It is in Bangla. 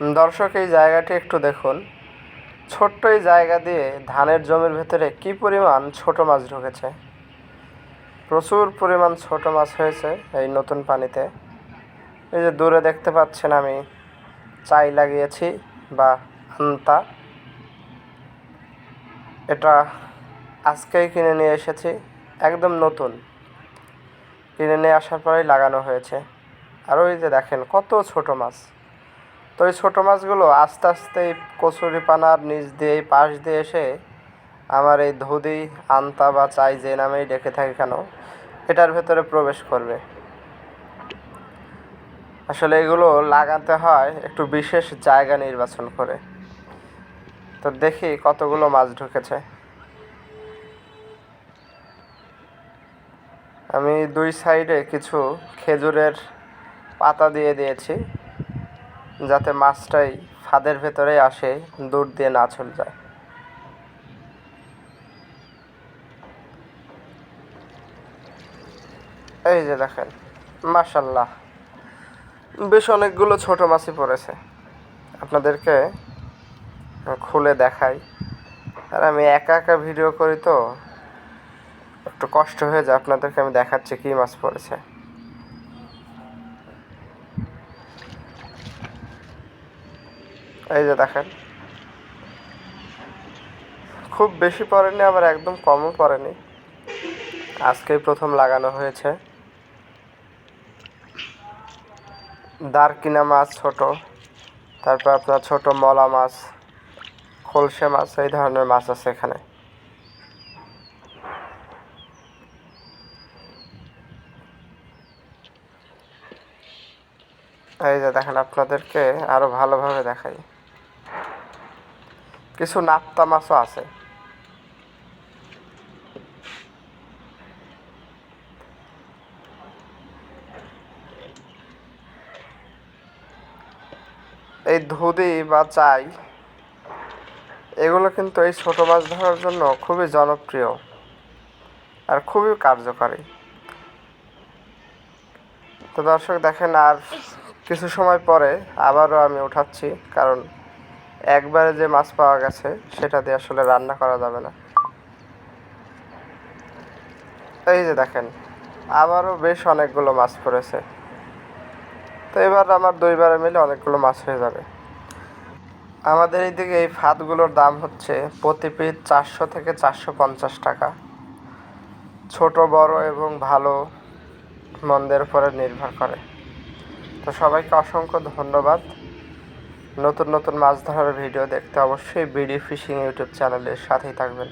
দর্শক, এই জায়গাটি একটু দেখুন। ছোট্ট এই জায়গা দিয়ে ধানের জমির ভেতরে কি পরিমাণ ছোট মাছ ঢুকেছে? প্রচুর পরিমাণ ছোট মাছ হয়েছে এই নতুন পানিতে। এই যে দূরে দেখতে পাচ্ছেন আমি, চাই লাগিয়েছি বা আন্তা। এটা আজকেই কিনে নিয়ে এসেছি, একদম নতুন। কিনে নিয়ে আসার পরেই লাগানো হয়েছে। আর ওই যে দেখেন কত ছোট মাছ। তো এই ছোটো মাছগুলো আস্তে আস্তে এই কচুরি পানার নিচ দিয়ে পাশ দিয়ে এসে আমার এই ধুদি, আন্তা বা চাই যে নামেই ডেকে থাকে কেন, এটার ভেতরে প্রবেশ করবে। আসলে এগুলো লাগাতে হয় একটু বিশেষ জায়গা নির্বাচন করে। তো দেখি কতগুলো মাছ ঢুকেছে। আমি দুই সাইডে কিছু খেজুরের পাতা দিয়ে দিয়েছি। যাতে মাছটাই ফাঁদের ভেতরে আসে, দূর দিয়ে না চলে যায়। এই যে দেখেন, মাশাল্লাহ। বেশ অনেকগুলো ছোট মাছই পড়েছে। আপনাদেরকে খুলে দেখাই। আর আমি একা একা ভিডিও করি তো, একটু কষ্ট হয়ে যায়। আপনাদেরকে আমি দেখাচ্ছি কী মাছ পড়েছে। এই যে দেখেন। খুব বেশি পড়েনি, আবার একদম কমও পড়েনি। আজকেই প্রথম লাগানো হয়েছে। দারকিনা মাছ ছোট, তারপর আপনার ছোট মলা মাছ, খলসে মাছ, এই ধরনের মাছ আছে এখানে। এই যে দেখেন আপনাদেরকে আরও ভালোভাবে দেখাই। কিছু নাপ্তা মাছও আছে। এই ধুদি বা চাই, এগুলো কিন্তু এই ছোট মাছ ধরার জন্য খুবই জনপ্রিয় আর খুবই কার্যকারী। তো দর্শক দেখেন, আর কিছু সময় পরে আবারও আমি উঠাচ্ছি, কারণ একবারে যে মাছ পাওয়া গেছে, সেটা দিয়ে আসলে রান্না করা যাবে না। এই যে দেখেন, আবারও বেশ অনেকগুলো মাছ পড়েছে। তো এবার আমার দুইবারে মিলে অনেকগুলো মাছ হয়ে যাবে। আমাদের এইদিকে এই ফাঁদগুলোর দাম হচ্ছে প্রতি পিস চারশো থেকে চারশো পঞ্চাশ টাকা। ছোট, বড় এবং ভালো মন্দের উপরে নির্ভর করে। তো সবাইকে অসংখ্য ধন্যবাদ। নতুন নতুন মাছ ধরার ভিডিও দেখতে অবশ্যই বিডি ফিশিং ইউটিউব চ্যানেলের সাথেই থাকবেন।